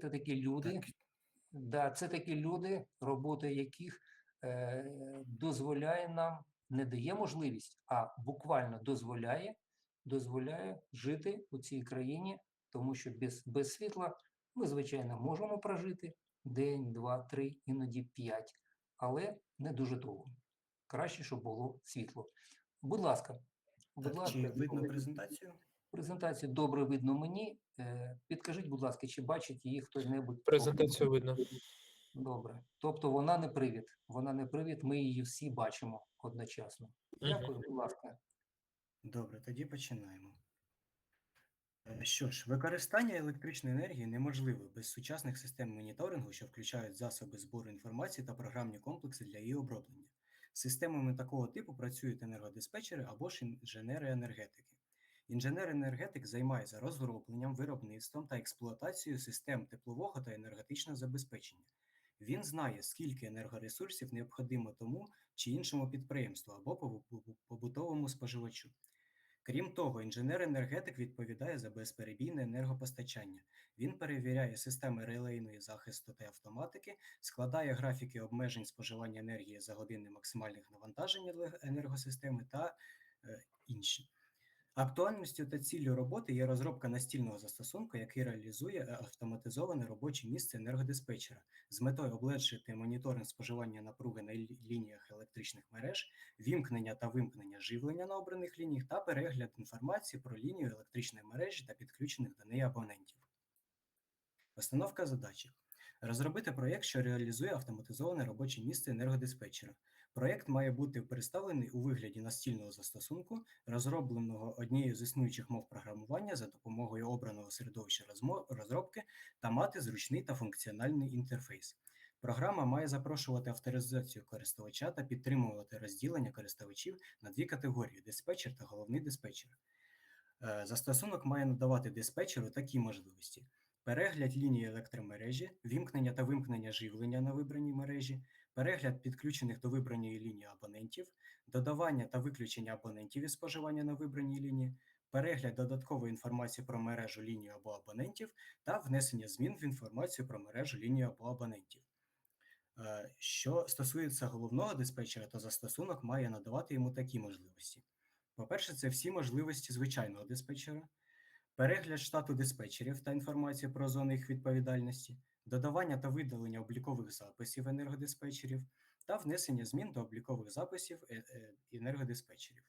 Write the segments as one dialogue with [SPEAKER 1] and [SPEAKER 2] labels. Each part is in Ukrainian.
[SPEAKER 1] Це такі люди, да, це такі люди, робота яких е, дозволяє нам, не дає можливість, а буквально дозволяє, дозволяє жити у цій країні, тому що без, без світла ми, звичайно, можемо прожити день, два, три, іноді п'ять, але не дуже довго. Краще, щоб було світло. Будь ласка, будь
[SPEAKER 2] Так,
[SPEAKER 1] ласка,
[SPEAKER 2] чи видно презентацію?
[SPEAKER 1] Презентацію добре видно мені. Е, Підкажіть, будь ласка, чи бачить її хтось-небудь?
[SPEAKER 3] Презентацію видно.
[SPEAKER 1] Добре. Тобто вона не привід. Вона не привід, ми її всі бачимо одночасно. Дякую, будь ласка.
[SPEAKER 2] Добре, тоді починаємо. Е, Що ж, використання електричної енергії неможливе без сучасних систем моніторингу, що включають засоби збору інформації та програмні комплекси для її оброблення. З Системами такого типу працюють енергодиспетчери або ж інженери енергетики. Інженер-енергетик займається розробленням, виробництвом та експлуатацією систем теплового та енергетичного забезпечення. Він знає, скільки енергоресурсів необхідно тому чи іншому підприємству або побутовому споживачу. Крім того, інженер-енергетик відповідає за безперебійне енергопостачання. Він перевіряє системи релейної захисту та автоматики, складає графіки обмежень споживання енергії за години максимальних навантажень енергосистеми та е, інші. Актуальністю та ціллю роботи є розробка настільного застосунку, який реалізує е, автоматизоване робоче місце енергодиспетчера з метою облегшити моніторинг споживання напруги на лініях електричних мереж, вімкнення та вимкнення живлення на обраних лініях та перегляд інформації про лінію електричної мережі та підключених до неї абонентів. Постановка задачі. Розробити проєкт, що реалізує автоматизоване робоче місце енергодиспетчера. Проєкт має бути представлений у вигляді настільного застосунку, розробленого однією з існуючих мов програмування за допомогою обраного середовища розробки та мати зручний та функціональний інтерфейс. Програма має запрошувати авторизацію користувача та підтримувати розділення користувачів на дві категорії: диспетчер та головний диспетчер. Е, Застосунок має надавати диспетчеру такі можливості: перегляд лінії електромережі, вімкнення та вимкнення живлення на вибраній мережі, перегляд підключених до вибраної лінії абонентів, додавання та виключення абонентів із споживання на вибраній лінії, перегляд додаткової інформації про мережу лінію або абонентів та внесення змін в інформацію про мережу лінію або абонентів. Е, Що стосується головного диспетчера, то застосунок має надавати йому такі можливості. По-перше, це всі можливості звичайного диспетчера, перегляд штату диспетчерів та інформація про зони їх відповідальності, додавання та видалення облікових записів енергодиспетчерів та внесення змін до облікових записів е, е, енергодиспетчерів.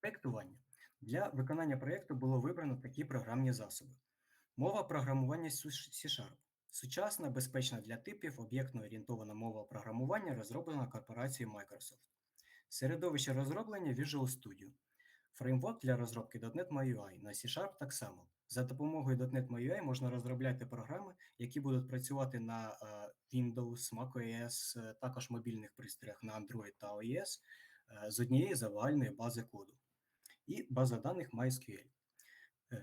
[SPEAKER 2] Проєктування. Для виконання проєкту було вибрано такі програмні засоби. Мова програмування C-Sharp. Сучасна, безпечна для типів, об'єктно орієнтована мова програмування розроблена корпорацією Microsoft. Середовище розроблення Visual Studio. Фреймворк для розробки .NET MyUI на C-Sharp так само. За допомогою .NET MyUI можна розробляти програми, які будуть працювати на е, Windows, macOS, е, також мобільних пристроях на Android та iOS е, з однієї загальної бази коду. І база даних MySQL.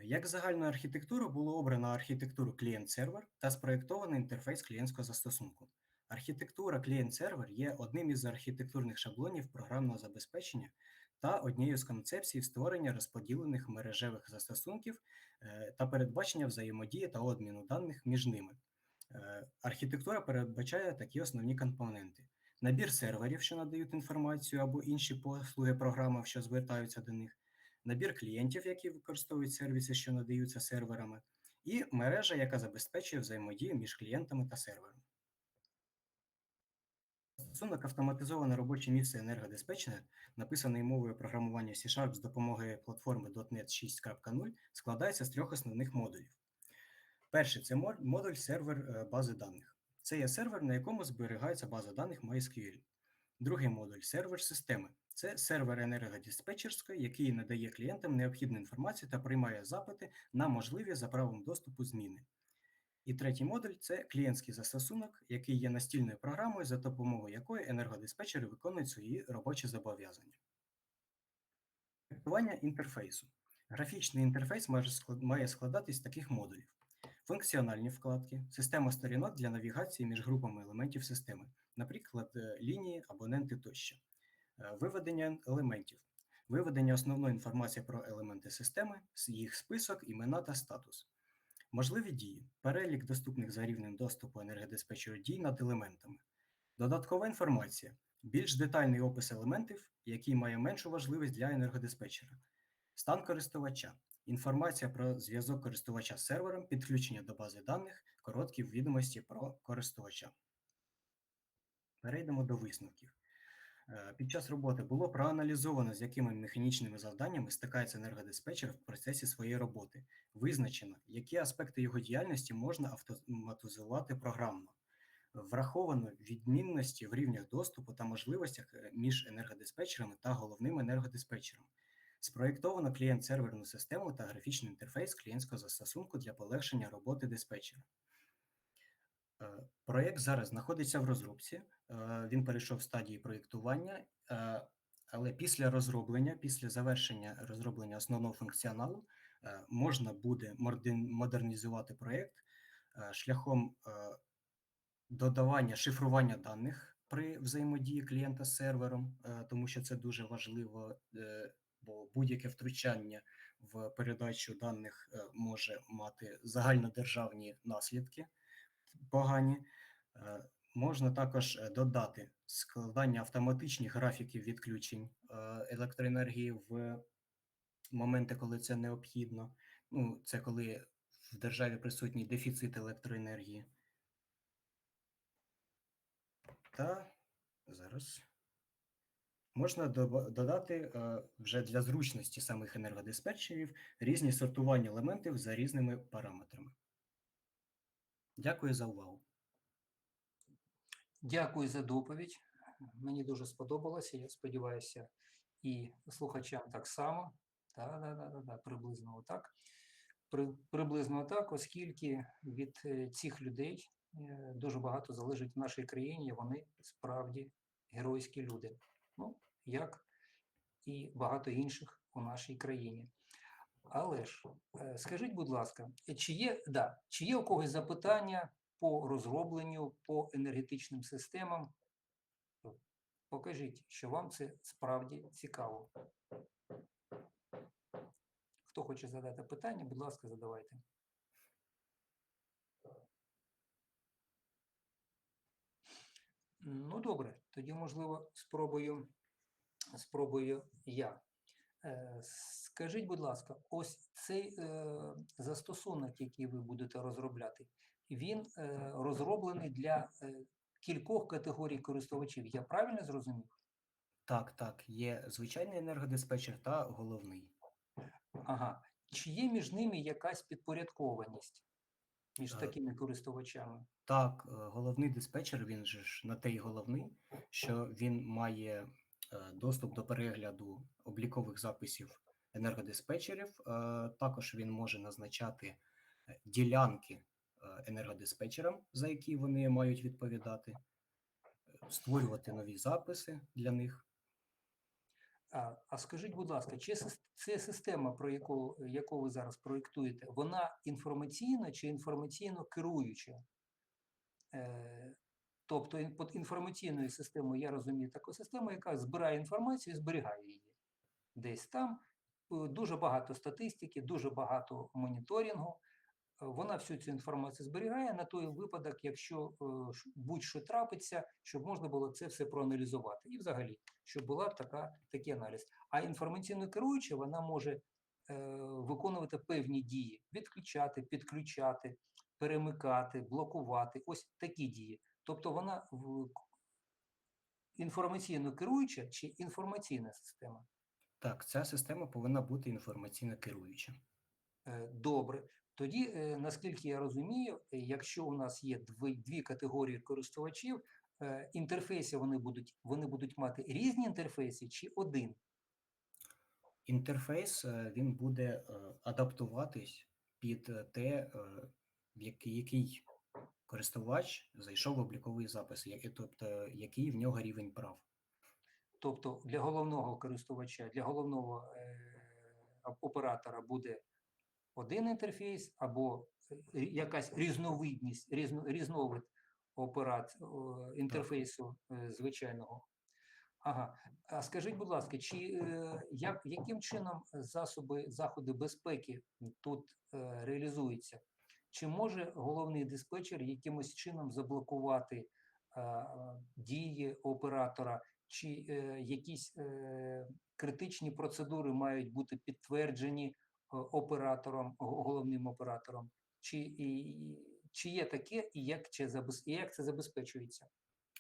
[SPEAKER 2] Як загальну архітектуру було обрано архітектуру клієнт-сервер та спроєктований інтерфейс клієнтського застосунку. Архітектура клієнт-сервер є одним із архітектурних шаблонів програмного забезпечення та однією з концепцій створення розподілених мережевих застосунків е, та передбачення взаємодії та обміну даних між ними. Е, Архітектура передбачає такі основні компоненти: набір серверів, що надають інформацію або інші послуги програми, що звертаються до них, набір клієнтів, які використовують сервіси, що надаються серверами, і мережа, яка забезпечує взаємодію між клієнтами та сервером. Застосунок автоматизоване робоче місце енергодиспетчера, написаний мовою програмування C-Sharp з допомогою платформи .NET 6.0, складається з трьох основних модулів. Перший це модуль сервер е, бази даних. Це є сервер, на якому зберігається база даних MySQL. Другий модуль сервер системи. Це сервер енергодиспетчерської, який надає клієнтам необхідну інформацію та приймає запити на можливі за правом доступу зміни. І третій модуль це клієнтський застосунок, який є настільною програмою, за допомогою якої енергодиспетчери виконують свої робочі зобов'язання. Проектування інтерфейсу. Графічний інтерфейс має складатись з таких модулів: функціональні вкладки, система сторінок для навігації між групами елементів системи, наприклад, е, лінії, абоненти тощо, Е, виведення елементів, виведення основної інформації про елементи системи, їх список, імена та статус. Можливі дії. Перелік доступних за рівнем доступу енергодиспетчеру дій над елементами. Додаткова інформація. Більш детальний опис елементів, який має меншу важливість для енергодиспетчера. Стан користувача. Інформація про зв'язок користувача з сервером, підключення до бази даних, короткі відомості про користувача. Перейдемо до висновків. Е, Під час роботи було проаналізовано, з якими механічними завданнями стикається енергодиспетчер в процесі своєї роботи. Визначено, які аспекти його діяльності можна автоматизувати програмно. Враховано відмінності в рівнях доступу та можливостях е, між енергодиспетчерами та головним енергодиспетчером. Спроєктовано клієнт-серверну систему та графічний інтерфейс клієнтського застосунку для полегшення роботи диспетчера. Е, Проєкт зараз знаходиться в розробці. е, Він перейшов в стадії проєктування, е, але після розроблення, після завершення розроблення основного функціоналу, можна буде модернізувати проєкт шляхом додавання шифрування даних при взаємодії клієнта з сервером, тому що це дуже важливо, бо будь-яке втручання в передачу даних може мати загальнодержавні наслідки погані. Е, Можна також е, додати складання автоматичних графіків відключень е, електроенергії в моменти, коли це необхідно. Ну, це коли в державі присутній дефіцит електроенергії. Та зараз можна додати вже для зручності самих енергодиспетчерів різні сортування елементів за різними параметрами. Дякую за увагу.
[SPEAKER 1] Дякую за доповідь. Мені дуже сподобалося. Я сподіваюся, і слухачам так само. Да, да, да, приблизно отак. При, приблизно так, оскільки від е, цих людей е, дуже багато залежить в нашій країні, вони справді геройські люди. Ну, як і багато інших у нашій країні. Але ж, е, скажіть, будь ласка, е, чи є, да, чи є у когось запитання по розробленню, по енергетичним системам? Покажіть, що вам це справді цікаво. Хто хоче задати питання, будь ласка, задавайте. Ну, добре, тоді, можливо, спробую, спробую я. Скажіть, будь ласка, ось цей е, застосунок, який ви будете розробляти, він е, розроблений для е, кількох категорій користувачів. Я правильно зрозумів?
[SPEAKER 2] Так, так, є звичайний енергодиспетчер та головний.
[SPEAKER 1] Ага. Чи є між ними якась підпорядкованість між
[SPEAKER 2] Е,
[SPEAKER 1] такими користувачами?
[SPEAKER 2] Так, е, головний диспетчер, він же ж на те й головний, що він має е, доступ до перегляду облікових записів енергодиспетчерів. е, Також він може назначати е, ділянки е, енергодиспетчерам, за які вони мають відповідати, створювати нові записи для них.
[SPEAKER 1] А, а скажіть, будь ласка, чи ця система, про яку, яку ви зараз проєктуєте, вона інформаційна чи інформаційно керуюча? Е, тобто під інформаційною системою я розумію таку систему, яка збирає інформацію і зберігає її. Десь там дуже багато статистики, дуже багато моніторингу. Е, Вона всю цю інформацію зберігає на той випадок, якщо е, будь-що трапиться, щоб можна було це все проаналізувати. І взагалі, щоб була така, такий аналіз. А інформаційно керуюча, вона може е, виконувати певні дії: відключати, підключати, перемикати, блокувати. Ось такі дії. Тобто вона в- інформаційно керуюча чи інформаційна система?
[SPEAKER 2] Так, ця система повинна бути інформаційно керуюча.
[SPEAKER 1] Е, Добре. Тоді, е, наскільки я розумію, е, якщо у нас є дві, дві категорії користувачів, е, інтерфейси вони будуть, вони будуть мати різні інтерфейси чи один?
[SPEAKER 2] Інтерфейс е, він буде е, адаптуватись під е, те, е, в який, який користувач зайшов в обліковий запис, я- тобто який в нього рівень прав.
[SPEAKER 1] Тобто для головного користувача, для головного е, оператора буде один інтерфейс або е, якась різновидність, різно, різновид операт, о, інтерфейсу е, звичайного. Ага. А скажіть, будь ласка, чи е, як, яким чином засоби заходи безпеки тут е, реалізуються? Чи може головний диспетчер якимось чином заблокувати е, дії оператора, чи е, якісь е, критичні процедури мають бути підтверджені е, оператором, головним оператором? Чи, і, чи є таке, і як, це і як це забезпечується?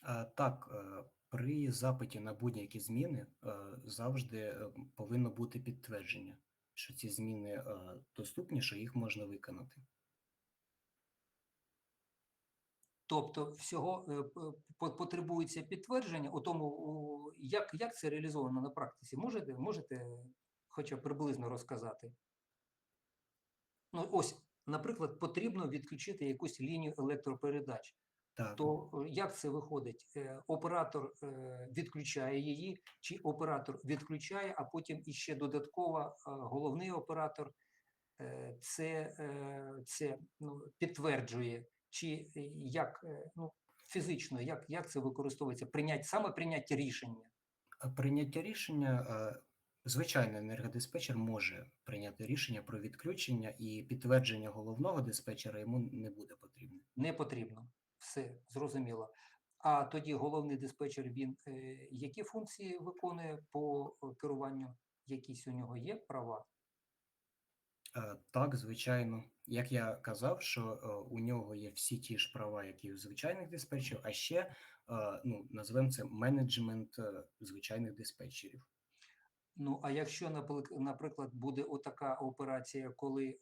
[SPEAKER 2] А, Так, е, при запиті на будь-які зміни е, завжди е, повинно бути підтвердження, що ці зміни е, доступні, що їх можна виконати.
[SPEAKER 1] Тобто всього е, потребується підтвердження у тому, як, як це реалізовано на практиці? Можете, можете хоча б приблизно розказати? Ну, ось, наприклад, потрібно відключити якусь лінію електропередач.
[SPEAKER 2] Так,
[SPEAKER 1] То е, як це виходить? Е, Оператор відключає її, чи оператор відключає, а потім іще додатково головний оператор це, це ну, підтверджує, чи е, як е, ну, фізично, як, як це використовується? Прийнять, саме прийняття рішення.
[SPEAKER 2] прийняття рішення, е, звичайно, енергодиспетчер може прийняти рішення про відключення, і підтвердження головного диспетчера йому не буде потрібне.
[SPEAKER 1] не потрібно. Все зрозуміло. А тоді головний диспетчер він які функції виконує по керуванню? Якісь у нього є права?
[SPEAKER 2] Е, Так, звичайно. Як я казав, що е, у нього є всі ті ж права, які у звичайних диспетчерів, а ще, е, ну, назвемо це менеджмент звичайних диспетчерів.
[SPEAKER 1] Ну а якщо наприклад буде отака операція, коли е,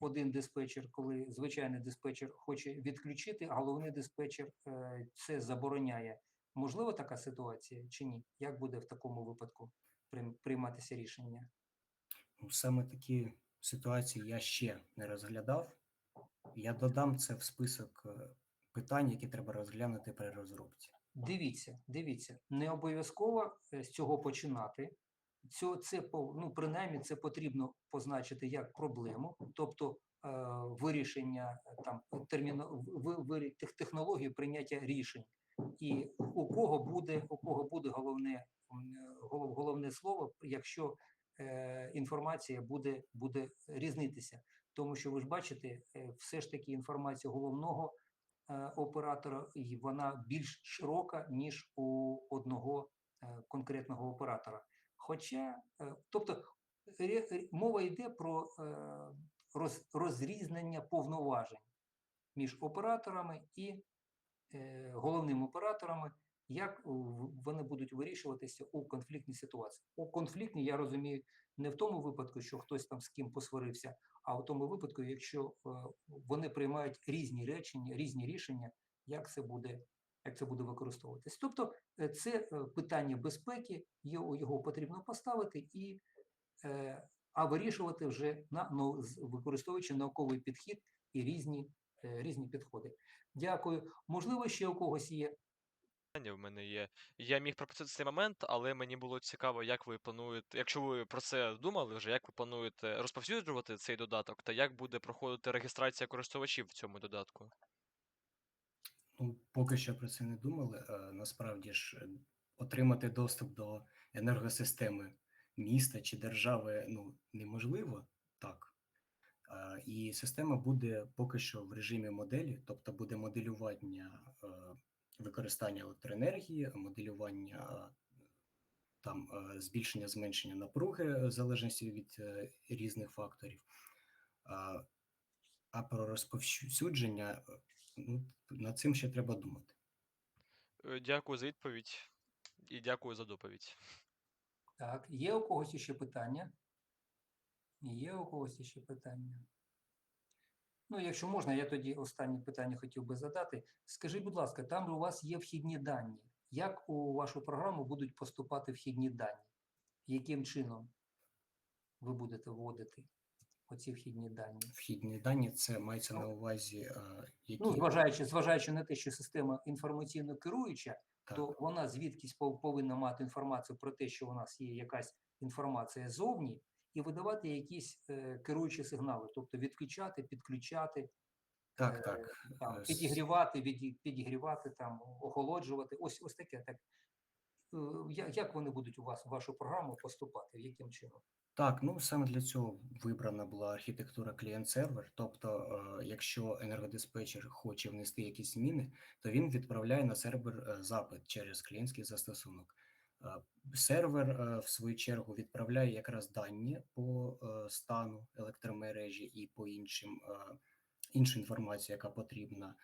[SPEAKER 1] один диспетчер, коли звичайний диспетчер хоче відключити, а головний диспетчер е, це забороняє. Можливо така ситуація чи ні? Як буде в такому випадку прийматися рішення?
[SPEAKER 2] Ну, саме такі ситуації я ще не розглядав. Я додам це в список е, питань, які треба розглянути при розробці.
[SPEAKER 1] Дивіться, дивіться, не обов'язково е, з цього починати. Цього це ну, принаймні це потрібно позначити як проблему, тобто е, вирішення е, там терміно в- в- вирі- тех- технології прийняття рішень. І у кого буде у кого буде головне головне слово, якщо е, інформація буде буде різнитися, тому що ви ж бачите, е, все ж таки інформація головного е, оператора, і вона більш широка, ніж у одного конкретного оператора. Хоча, тобто, мова йде про е, роз, розрізнення повноважень між операторами і головними операторами, як вони будуть вирішуватися у конфліктній ситуації. У конфліктній я розумію не в тому випадку, що хтось там з ким посварився, а в тому випадку, якщо е, вони приймають різні речення, різні рішення, як це буде, як це буде використовуватись. Тобто е, це е, питання безпеки, його, його потрібно поставити і а вирішувати вже на ну, використовуючи науковий підхід і різні, різні підходи. Дякую. Можливо, ще у когось є
[SPEAKER 3] питання в мене є. Я міг пропустити цей момент, але мені було цікаво, як ви плануєте, якщо ви про це думали вже, як ви плануєте розповсюджувати цей додаток, та як буде проходити реєстрація користувачів в цьому додатку?
[SPEAKER 2] Ну, поки що про це не думали. Е, Насправді ж е, отримати доступ до енергосистеми міста чи держави ну, неможливо так. Е, І система буде поки що в режимі моделі, тобто буде моделювання використання електроенергії, моделювання там е, збільшення зменшення напруги е, в залежності від е, різних факторів. А, про розповсюдження ну, над цим ще треба думати.
[SPEAKER 3] Дякую за відповідь і дякую за доповідь.
[SPEAKER 1] Так, є у когось ще питання? Є у когось ще питання? Ну, якщо можна, я тоді останнє питання хотів би задати. Скажіть, будь ласка, там у вас є вхідні дані. Як у вашу програму будуть поступати вхідні дані? Яким чином ви будете вводити оці вхідні дані?
[SPEAKER 2] Вхідні дані це мається на увазі, е, які
[SPEAKER 1] Ну, зважаючи, зважаючи на те, що система інформаційно керуюча,
[SPEAKER 2] так,
[SPEAKER 1] то вона звідкись пов- повинна мати інформацію про те, що у нас є якась інформація зовні, і видавати якісь е, керуючі сигнали, тобто відключати, підключати,
[SPEAKER 2] так,
[SPEAKER 1] е,
[SPEAKER 2] так.
[SPEAKER 1] там,
[SPEAKER 2] е,
[SPEAKER 1] підігрівати, віді- підігрівати, там, охолоджувати. Ось ось таке. Так. я- як вони будуть у вас в вашу програму поступати? Яким чином?
[SPEAKER 2] Так, ну саме для цього вибрана була архітектура клієнт-сервер. Тобто, е, якщо енергодиспетчер хоче внести якісь зміни, то він відправляє на сервер е, запит через клієнтський застосунок. Е, Сервер, е, в свою чергу, відправляє якраз дані по е, стану електромережі і по іншим іншу інформацію, яка потрібна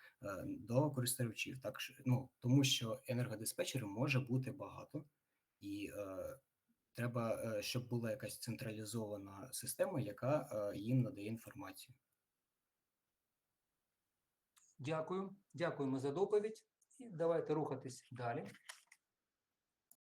[SPEAKER 2] до користувачів. Так ну тому що енергодиспетчерів може бути багато і. е, Треба, щоб була якась централізована система, яка їм надає інформацію.
[SPEAKER 1] Дякую. Дякуємо за доповідь. І давайте рухатись далі.